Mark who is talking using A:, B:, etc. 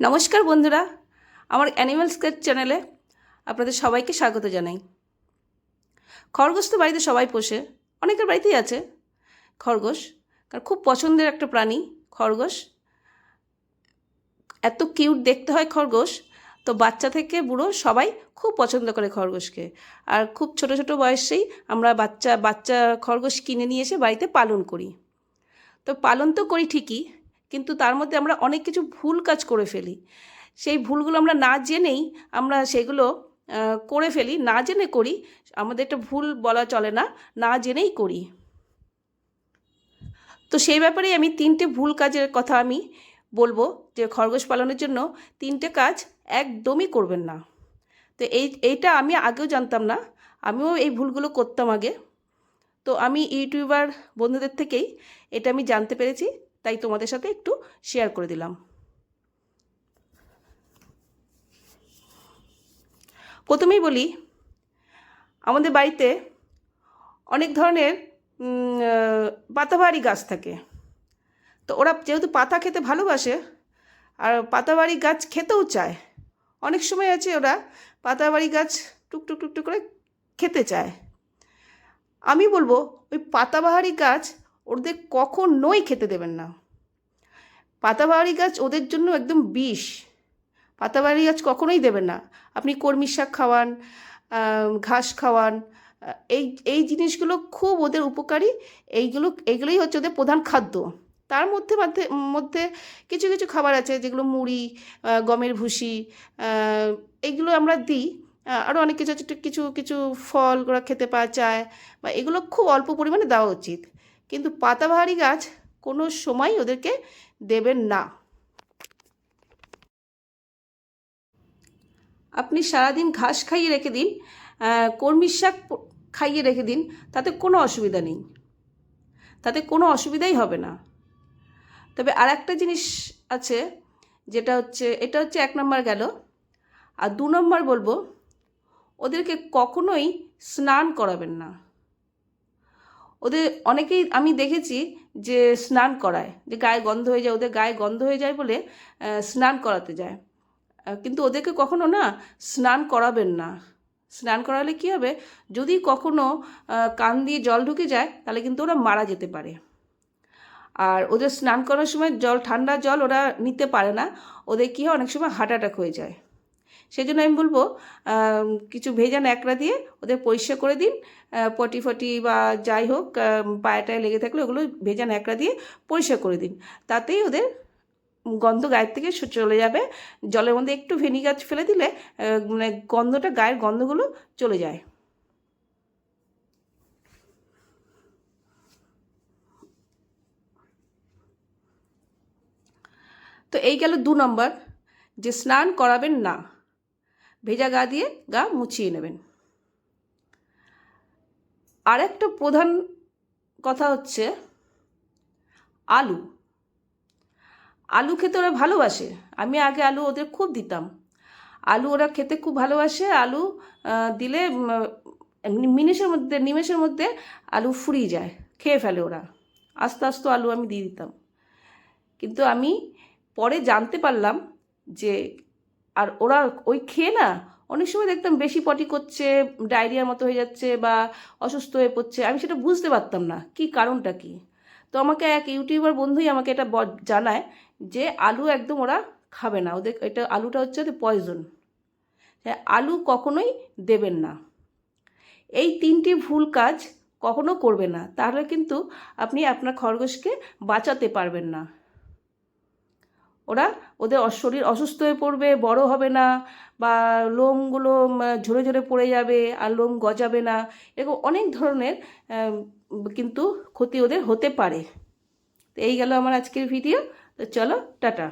A: নমস্কার বন্ধুরা, আমার অ্যানিমাল স্কেচ চ্যানেলে আপনাদের সবাইকে স্বাগত জানাই। খরগোশ তো বাড়িতে সবাই পোষে, অনেকের বাড়িতেই আছে খরগোশ, কারণ খুব পছন্দের একটা প্রাণী খরগোশ। এত কিউট দেখতে হয় খরগোশ, তো বাচ্চা থেকে বুড়ো সবাই খুব পছন্দ করে খরগোশকে। আর খুব ছোট ছোট বয়সেই আমরা বাচ্চা বাচ্চা খরগোশ কিনে নিয়ে এসে বাড়িতে পালন করি। তো পালন তো করি ঠিকই কিন্তু তার মধ্যে আমরা অনেক কিছু ভুল কাজ করে ফেলি। সেই ভুলগুলো আমরা না জেনেই আমরা সেগুলো করে ফেলি। না জেনে করি, আমাদের একটা ভুল বলা চলে না না জেনেই করি। তো সেই ব্যাপারেই আমি তিনটে ভুল কাজের কথা আমি বলব যে খরগোশ পালনের জন্য তিনটে কাজ একদমই করবেন না। তো এই, এইটা আমি আগেও জানতাম না, আমিও এই ভুলগুলো করতাম আগে। তো আমি ইউটিউবার বন্ধুদের থেকেই এটা আমি জানতে পেরেছি। তাই তোমাদের সাথে একটু শেয়ার করে দিলাম। প্রথমেই বলি, আমাদের বাড়িতে অনেক ধরনের পাতাবাহারি গাছ থাকে। তো ওরা যেহেতু পাতা খেতে ভালোবাসে, আর পাতাবাড়ি গাছ খেতেও চায়, অনেক সময় আছে ওরা পাতাবাড়ি গাছ টুকটুক টুকটুক করে খেতে চায়। আমি বলব, ওই পাতাবাহারি গাছ ওদের কখনোই খেতে দেবেন না। পাতাবাহারি গাছ ওদের জন্য একদম বিষ। পাতাবাহারি গাছ কখনোই দেবেন না। আপনি কর্মী শাক খাওয়ান ঘাস খাওয়ান এই এই জিনিসগুলো খুব ওদের উপকারী। এইগুলো, এইগুলোই হচ্ছে ওদের প্রধান খাদ্য। তার মধ্যে মধ্যে মধ্যে কিছু কিছু খাবার আছে যেগুলো মুড়ি গমের ভুসি এইগুলো আমরা দিই। আরও অনেক কিছু কিছু কিছু ফল ওরা খেতে পাওয়া চায়, বা এগুলো খুব অল্প পরিমাণে দেওয়া উচিত। কিন্তু পাতাবাহারি গাছ কোনো সময় ওদেরকে দেবেন না। আপনি সারাদিন ঘাস খাইয়ে রেখে দিন কর্মীর শাক খাইয়ে রেখে দিন, তাতে কোনো অসুবিধা নেই। তাতে কোনো অসুবিধাই হবে না। তবে আর একটা জিনিস আছে, যেটা হচ্ছে, এটা হচ্ছে এক নম্বর গেল। আর দু নম্বর বলব, ওদেরকে কখনোই স্নান করাবেন না। ওদের অনেকেই আমি দেখেছি যে স্নান করায়, যে গায়ে গন্ধ হয়ে যায়, ওদের গায়ে গন্ধ হয়ে যায় বলে স্নান করাতে যায়। কিন্তু ওদেরকে কখনো না স্নান করাবেন না। স্নান করালে কী হবে? যদি কখনো কান দিয়ে জল ঢুকে যায়, তাহলে কিন্তু ওরা মারা যেতে পারে। আর ওদের স্নান করার সময় জল, ঠান্ডা জল ওরা নিতে পারে না। ওদের কী হয়? অনেক সময় হার্ট অ্যাটাক হয়ে যায়। সেই জন্য আমি বলব কিছু ভেজা ন্যাকড়া দিয়ে ওদের পরিষ্কার করে দিন। পটি ফটি বা যাই হোক আম, পায়ে টায়ে লেগে থাকলে ওগুলো ভেজা ন্যাকড়া দিয়ে পরিষ্কার করে দিন। তাতেই ওদের গন্ধ গায়ের থেকে চলে যাবে। জলের মধ্যে একটু ভেনিগার ফেলে দিলে মানে গন্ধটা গায়ের গন্ধগুলো চলে যায়। তো এই গেল দু নম্বর যে স্নান করাবেন না। ভেজা গা দিয়ে গা মুছিয়ে নেবেন। আর একটা প্রধান কথা হচ্ছে আলু। আলু খেতে ওরা ভালোবাসে। আমি আগে আলু ওদের খুব দিতাম। আলু ওরা খেতে খুব ভালোবাসে। আলু দিলে মিনিশের মধ্যে, নিমেষের মধ্যে আলু ফুরিয়ে যায়। খেয়ে ফেলে ওরা। আস্তে আস্তে আলু আমি দিয়ে দিতাম। কিন্তু আমি পরে জানতে পারলাম যে আর ওরা ওই খেয়ে না অনেক সময় দেখতাম বেশি পটি করছে ডায়রিয়ার মতো হয়ে যাচ্ছে বা অসুস্থ হয়ে পড়ছে। আমি সেটা বুঝতে পারতাম না, কি কারণটা কি? তো আমাকে এক ইউটিউবার বন্ধুই আমাকে এটা জানায় যে আলু একদম ওরা খাবে না। ওদের এটা আলুটা হচ্ছে ওদের পয়জন আলু কখনোই দেবেন না। এই তিনটি ভুল কাজ কখনো করবে না। তাহলে কিন্তু আপনি আপনার খরগোশকে বাঁচাতে পারবেন না। ওরা ওদের শরীর অসুস্থ হয়ে পড়বে, বড় হবে না, বা লোমগুলো ঝরে ঝরে পড়ে যাবে আর লোম গজাবে না, এরকম অনেক ধরনের কিন্তু ক্ষতি ওদের হতে পারে। তো এই গেল আমার আজকের ভিডিও, তো চলো, টাটা।